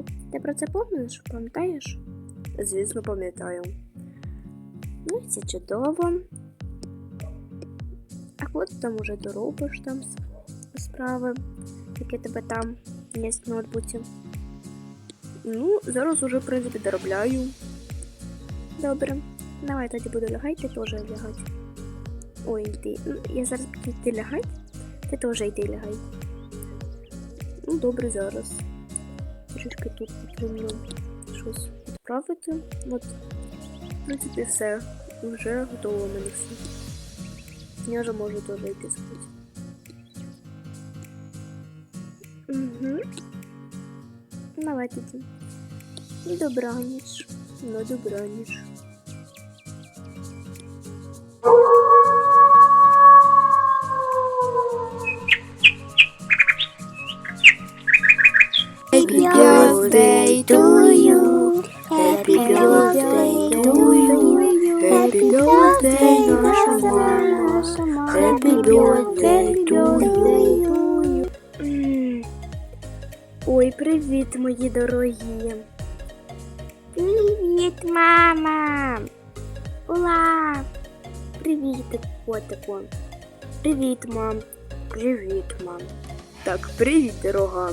вау. Ти про це помниш? Пам'ятаєш? Звісно, пам'ятаю. Ну, і це чудово. А коли там уже доробиш там справи, які тебе там є в ноутбуці? Ну, зараз уже, в принципі, доробляю. Добре. Давай тоді буду лягати, ти теж лягати. Ой, йди. Ну, я зараз буду йти лягати, ти теж йди лягай. Ну, добре, зараз. Трішки тут потрібно щось відправити. От, в принципі, все. Вже готово мене все. Я вже можу теж йти спати. Угу. Давайте. Добраніч. Ну, добраніч. Birthday, наша мама. Happy birthday to you. Ой, привіт, мої дорогі. Привіт, мама. Ула. Привіт, котику. Привіт, мам. Привіт, мам. Так, привіт, дорога.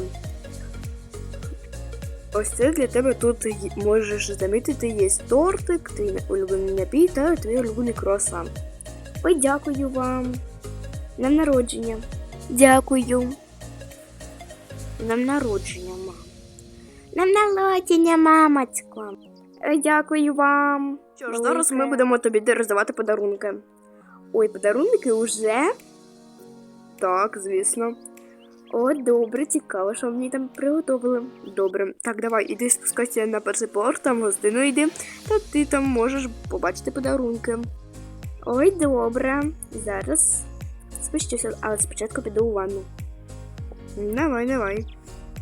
Ось це для тебе тут можеш замітити є тортик, твій улюблений напій та твій улюблений круасан. Ой, дякую вам. Нам народження. Дякую. Нам народження, мам. Нам народження, мамочко. Ой, Дякую вам. Що ж, зараз ми будемо тобі роздавати подарунки. Ой, подарунки уже? Так, звісно. О, добре, цікаво, що мені там приготували. Добре. Так, давай, іди спускайся на перший поверх, там гостину йди, та ти там можеш побачити подарунки. Ой, добре. Зараз спущуся, але спочатку піду у ванну. Давай, давай.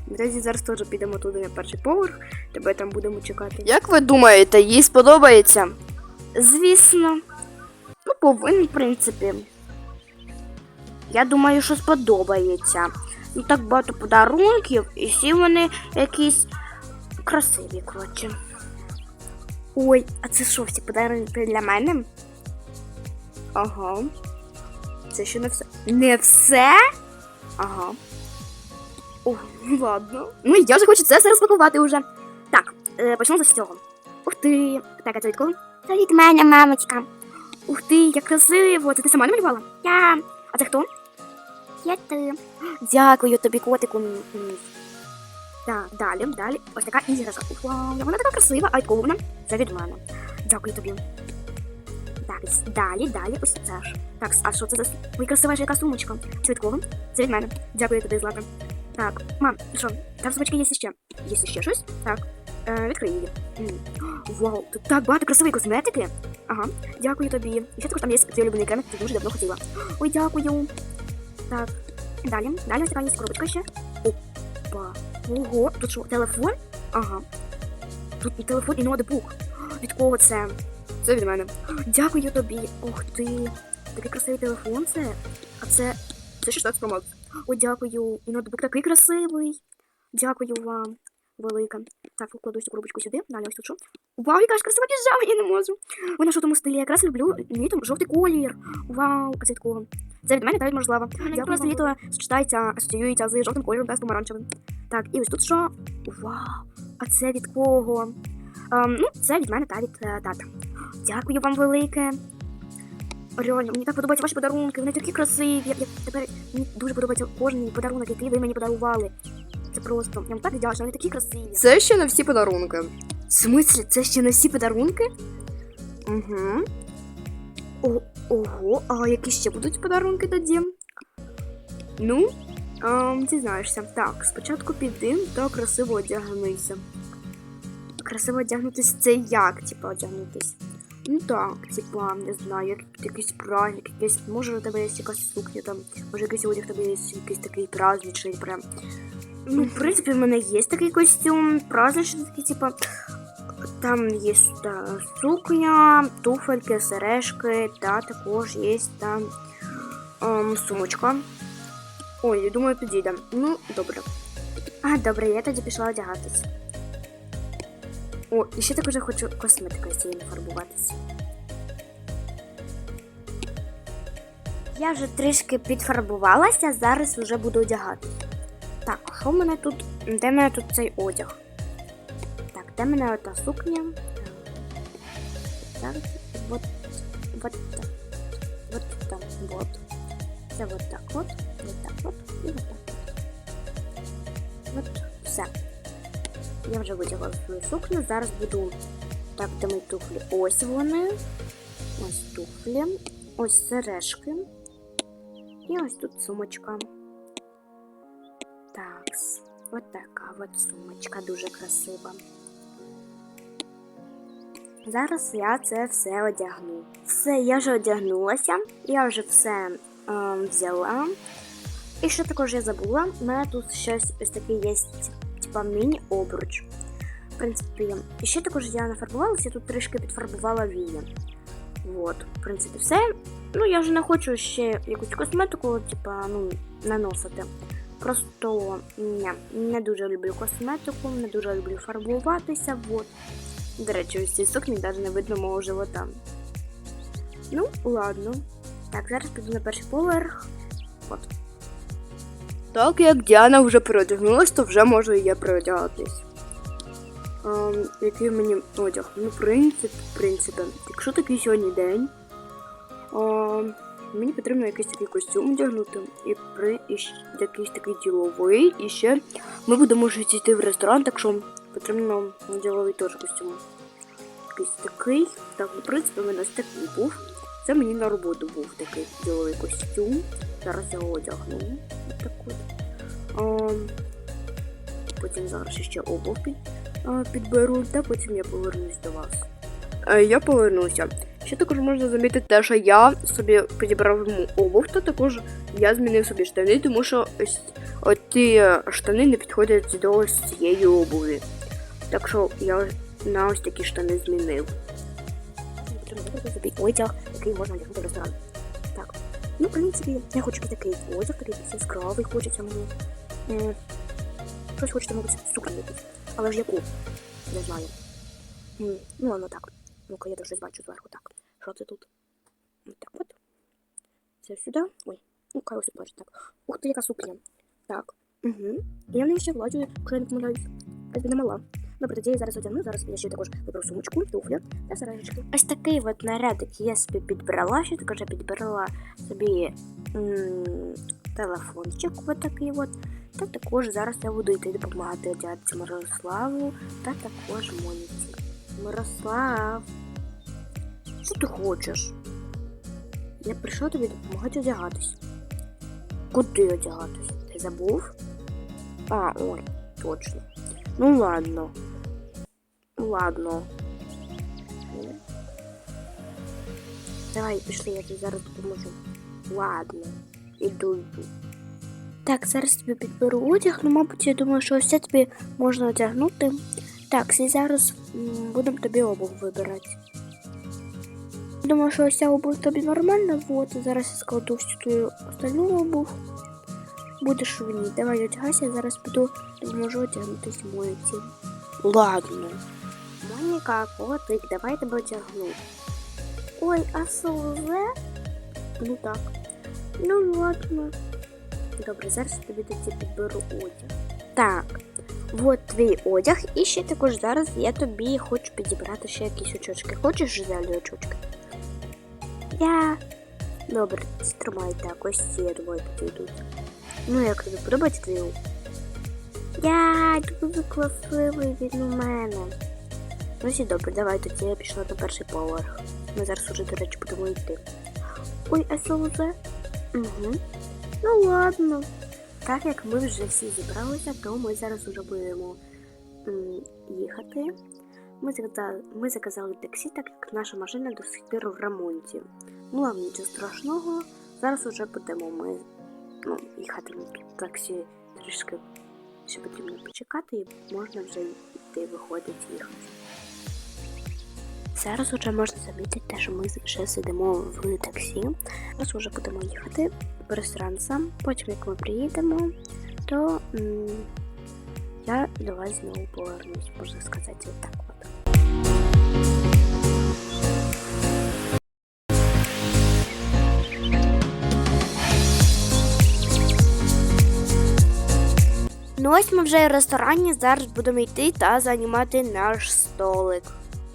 Наразі зараз теж підемо туди на перший поверх, тебе там будемо чекати. Як ви думаєте, їй сподобається? Звісно. Ну, повинен, в принципі. Я думаю, що сподобається. Ну так багато подарунків, і всі вони якісь красиві, коротше. Ой, а це що, всі подарунки для мене? Ага. Це ще не все. Не все? Ага. О, ладно. Ну, я вже хочу це все розпакувати вже. Так, е, почнемо з цього. Ух ти. Так, а це від кого? Це від мене, мамочка. Ух ти, як красиво. Це ти сама намалювала? Я. А це хто? Я. Дякую тобі, котику. Так, далі, далі. Ось така іграшка. Вау, вона така красива. А від кого вона? Це від мене. Дякую тобі. Так, далі, далі, ось це ж. Так, а що це за Ой, красива ж яка сумочка? Це від кого? Це від мене. Дякую тобі, Злата. Так, мам, що? Там в сумочці є ще. Є ще щось? Так. Е, відкрий її. Вау, тут так багато красивої косметики. Ага, дякую тобі. І ще також там є твій улюблений крем, який ти дуже давно хотіла. Ой, дякую. Так, далі. Далі ось така є коробочка ще. Опа. Ого, тут що, телефон? Ага. Тут і телефон, і ноутбук. Від кого це? Це від мене. Дякую тобі. Ух ти. Такий красивий телефон це. А це. Це 16 Pro Max. О, дякую. І ноутбук такий красивий. Дякую вам. Велика. Так, покладу цю коробочку сюди. Далі ось тут що. Вау, яка ж красива піжама, я не можу. Ой, на жовтому стилі. Я якраз люблю літом жовтий колір. Вау, а це від кого? Це від мене та від Можлава. Дякую, просто літо сочетається, асоціюється з жовтим кольором та з помаранчевим. Так, і ось тут що? Вау, а це від кого? Ем, ну, це від мене та від е, тата. Дякую вам велике. Реально, мені так подобаються ваші подарунки, вони такі красиві. Я, я тепер мені дуже подобається кожен подарунок, який ви мені подарували. Це просто, я вам так вдячна, вони такі красиві. Це ще не всі подарунки. В смислі, це ще не всі подарунки? Угу. О, ого, а які ще будуть подарунки тоді? Ну, ем, дізнаєшся. Так, спочатку піди та красиво одягнися. Красиво одягнутись це як, типа, одягнутись? Ну так, типа, не знаю, як якийсь праздник, якийсь, може у тебе є якась сукня там, може якийсь одяг у тебе є якийсь такий праздничний прям. Ну, в принципі, в мене є такий костюм, праздничний такий, типа. Там є та, сукня, туфельки, сережки, та також є там сумочка. Ой, я думаю, підійде. Ну, добре. А, добре, я тоді пішла одягатись. О, і ще також хочу косметикою цією фарбуватися. Я вже трішки підфарбувалася, зараз вже буду одягати. Так, що в мене тут? Де в мене тут цей одяг? Так, де в мене ота сукня? Так, вот, вот так. Вот там, вот. Це вот так от, вот так от і вот так от. От, все. Я вже витягла свою сукню. Зараз буду так, де мої туфлі. Ось вони. Ось туфлі. Ось сережки. І ось тут сумочка. Так, ось така от сумочка дуже красива. Зараз я це все одягну. Все, я вже одягнулася, я вже все е, взяла. І що також я забула, у мене тут щось ось таке є, типа міні-обруч. В принципі, і ще також я нафарбувалася, тут трішки підфарбувала вії. От, в принципі, все. Ну, я вже не хочу ще якусь косметику, типа, ну, наносити. Просто ні, не дуже люблю косметику, не дуже люблю фарбуватися. От. До речі, ось цій сукні навіть не видно мого живота. Ну, ладно. Так, зараз піду на перший поверх. От. Так як Діана вже переодягнулась, то вже можу і я переодягатись. Ем, який мені одяг? Ну, в принципі, в принципі, якщо такий сьогодні день, ем, мені потрібно якийсь такий костюм одягнути, і при і якийсь такий діловий, і ще ми будемо вже йти в ресторан, так що потрібно діловий теж костюм. Якийсь такий. Так, в принципі, в мене ось такий був. Це мені на роботу був такий діловий костюм. Зараз я його одягну. Ось так от. Ем, потім зараз ще обув під, а, підберу, та потім я повернусь до вас. Е, Я повернуся. Ще також можна замітити те, що я собі підібрав йому обув, то також я змінив собі штани, тому що ось ті штани не підходять до цієї обуви. Так що я на ось такі штани змінив. Одяг, який можна одягнути в ресторан. Так. Ну, в принципі, я хочу якийсь такий одяг, такий якийсь яскравий хочеться мені. М, Щось хочеться, мабуть, сукню якусь. Але ж яку? Не знаю. Ну, воно так. Ну-ка, я щось бачу зверху. Так. Що це тут? Ось так от. Це сюди. Ой. Ну, хай ось бачить. Так. Ух ти, яка сукня. Так. Угу. Я в неї ще влазю, якщо я не помиляюсь. Якби не мала. Добре, тоді я зараз одягну. Зараз я ще також виберу сумочку, туфлі та сережечки. Ось такий от нарядик я собі підбрала. Ще також я підбирала собі м- телефончик от такий от. Та також зараз я буду йти допомагати одягатися Мирославу та також Моніці. Мирослав, що ти хочеш? Я прийшов тобі допомагати одягатись. Куди одягатись? Ти забув? А, ой, точно. Ну ладно. Ладно. Давай, пішли, я тобі зараз допоможу. Ладно, іду йду. Так, зараз тобі підберу одяг, ну, мабуть, я думаю, що ось це тобі можна одягнути. Так, і зараз будемо тобі обув вибирати. Думаю, що ось ця обув тобі нормальна, от зараз я складу всю твою остальну обув. Будеш в ній. Давай одягайся, я зараз піду допоможу одягнутися моїці. Ладно. Моніка, котик, давай тебе одягну. Ой, а Солове? Ну так. Ну ладно. Добре, зараз тобі тоді підберу одяг. Так, от твій одяг, і ще також зараз я тобі хочу підібрати ще якісь очочки. Хочеш зелені очочки? Я. Добре, тримай так, ось ці двоє підійдуть. Ну, як тобі подобається твій одяг? Я дуже красивий він у мене. Ну, всі добре, давай тоді я пішла на перший поверх. Ми зараз уже, до речі, будемо йти. Ой, а що вже? Угу. Ну ладно. Так як ми вже всі зібралися, то ми зараз вже будемо м, їхати. Ми заказали, ми заказали таксі, так як наша машина до сих пір в ремонті. Ну, ладно, нічого страшного. Зараз вже будемо ми ну, їхати на таксі трішки. Ще потрібно почекати і можна вже йти, виходить їхати. Зараз вже можна замітити що ми вже сидимо в таксі. Зараз вже будемо їхати в ресторан сам. Потім, як ми приїдемо, то м, я до вас знову повернусь, можна сказати, так Ну ось ми вже в ресторані, зараз будемо йти та займати наш столик.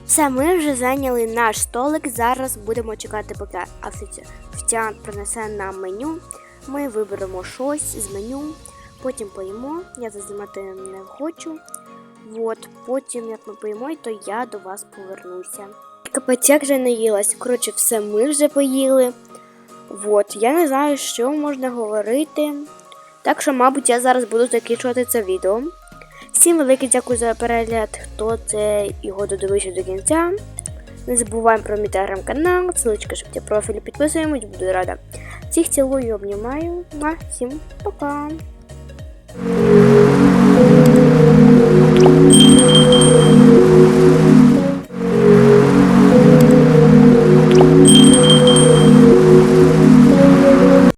Все, ми вже зайняли наш столик. Зараз будемо чекати, поки офіці- офіціант принесе нам меню. Ми виберемо щось з меню, потім поїмо. Я це знімати не хочу. От, потім, як ми поїмо, то я до вас повернуся. Капець, як же наїлась. Коротше, все, ми вже поїли. От, я не знаю, що можна говорити. Так що, мабуть, я зараз буду закінчувати це відео. Всім велике дякую за перегляд, хто це його додивився до кінця. Не забуваємо про мій телеграм-канал, ссылочка, щоб ті профілі підписуємось, буду рада. Всіх цілую, обнімаю. на Всім пока!